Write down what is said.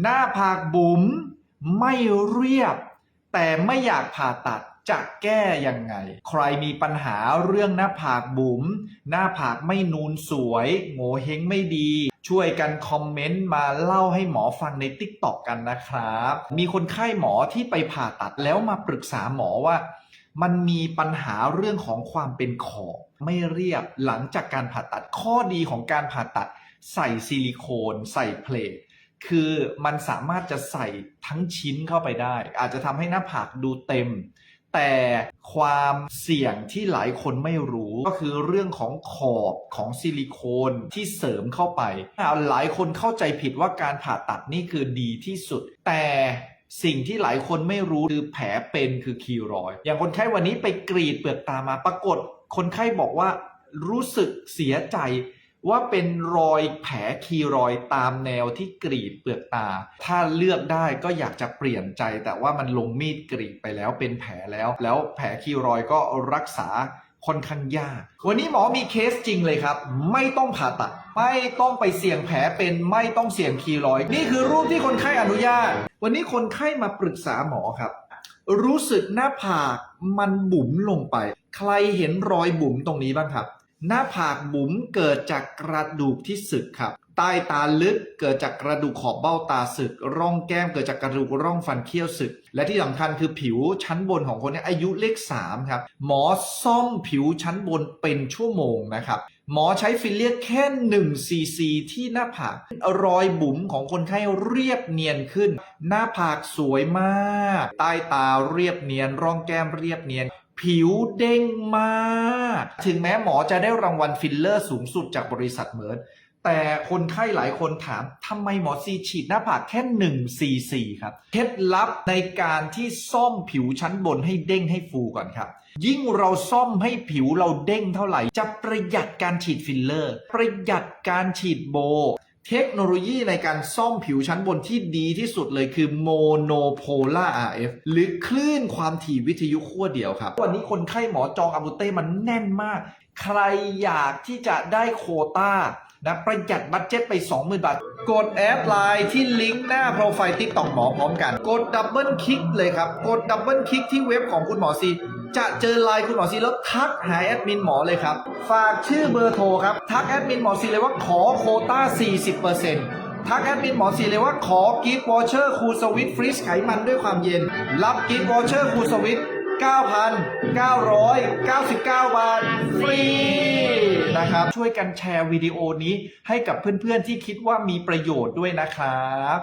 หน้าผากบุ๋มไม่เรียบ แต่ไม่อยากผ่าตัดจะแก้ยังไง ใครมีปัญหาเรื่องหน้าผากบุ๋มหน้าผากไม่นูนสวย โง่เฮงไม่ดี ช่วยกันคอมเมนต์มาเล่าให้หมอฟังใน t ิ k t o k กันนะครับ มีคนไข้หมอที่ไปผ่าตัดแล้วมาปรึกษาหมอว่า มันมีปัญหาเรื่องของความเป็นขอบไม่เรียบหลังจากการผ่าตัดข้อดีของการผ่าตัด ใส่ซิลิโคน ใส่เพลท คือมันสามารถจะใส่ทั้งชิ้นเข้าไปได้ อาจจะทำให้หน้าผากดูเต็ม แต่ความเสี่ยงที่หลายคนไม่รู้ก็คือเรื่องของขอบของซิลิโคนที่เสริมเข้าไป หลายคนเข้าใจผิดว่าการผ่าตัดนี่คือดีที่สุด แต่สิ่งที่หลายคนไม่รู้คือแผลเป็นคือคีรอย อย่างคนไข้วันนี้ไปกรีดเปลือกตามาปรากฏคนไข้บอกว่ารู้สึกเสียใจ ว่าเป็นรอยแผลคีรอยตามแนวที่กรีดเปลือกตา ถ้าเลือกได้ก็อยากจะเปลี่ยนใจ แต่ว่ามันลงมีดกรีดไปแล้วเป็นแผลแล้ว แล้วแผลคีรอยก็รักษาค่อนข้างยาก วันนี้หมอมีเคสจริงเลยครับ ไม่ต้องผ่าตัด ไม่ต้องไปเสี่ยงแผลเป็น ไม่ต้องเสี่ยงคีรอย นี่คือรูปที่คนไข้อนุญาต วันนี้คนไข้มาปรึกษาหมอครับ รู้สึกหน้าผากมันบุ๋มลงไป ใครเห็นรอยบุ๋มตรงนี้บ้างครับ หน้าผากบุ๋มเกิดจากกระดูกที่สึกครับ ใต้ตาลึกเกิดจากกระดูกขอบเบ้าตาสึก ร่องแก้มเกิดจากกระดูกร่องฟันเคี้ยวสึก และที่สำคัญคือผิวชั้นบนของคนนี้อายุเลข3ครับ หมอซ่อมผิวชั้นบนเป็นชั่วโมงนะครับ หมอใช้ฟิลเลอร์แค่1ซีซีที่หน้าผาก รอยบุ๋มของคนไข้เรียบเนียนขึ้น หน้าผากสวยมาก ใต้ตาเรียบเนียน ร่องแก้มเรียบเนียน ผิวเด้งมาก ถึงแม้หมอจะได้รางวัลฟิลเลอร์สูงสุดจากบริษัทเมิร์ดแต่คนไข้หลายคนถามทำไมหมอซีฉีดหน้าผากแค่1ซีซีครับ เคล็ดลับในการที่ซ่อมผิวชั้นบนให้เด้งให้ฟูก่อนครับ ยิ่งเราซ่อมให้ผิวเราเด้งเท่าไหร่ จะประหยัดการฉีดฟิลเลอร์ ประหยัดการฉีดโบ เทคโนโลยีในการซ่อมผิวชั้นบนที่ดีที่สุดเลยคือโมโนโพล่า RF หรือคลื่นความถี่วิทยุขั้วเดียวครับ วันนี้คนไข้หมอจองอาบุเต้มันแน่นมาก ใครอยากที่จะได้โคตานะประหยัดบัตเจ็ตไป 20,000 บาท กดแอดไลน์ที่ลิงก์หน้าโปรไฟล์ติ๊กต็อกหมอพร้อมกัน กดดับเบิลคลิกเลยครับ กดดับเบิลคลิกที่เว็บของคุณหมอซี จะเจอไลน์คุณหมอซีแล้วทักหาแอดมินหมอเลยครับ ฝากชื่อเบอร์โทรครับ ทักแอดมินหมอซีเลยว่าขอโคต้า 40%ทักแอดมินหมอซีเลยว่าขอกิฟต์วอเชอร์คูลสวิตฟรีสไขมันด้วยความเย็น รับกิฟต์วอเชอร์คูลสวิต9,999 บาทฟรีนะครับ ช่วยกันแชร์วิดีโอนี้ให้กับเพื่อนๆที่คิดว่ามีประโยชน์ด้วยนะครับ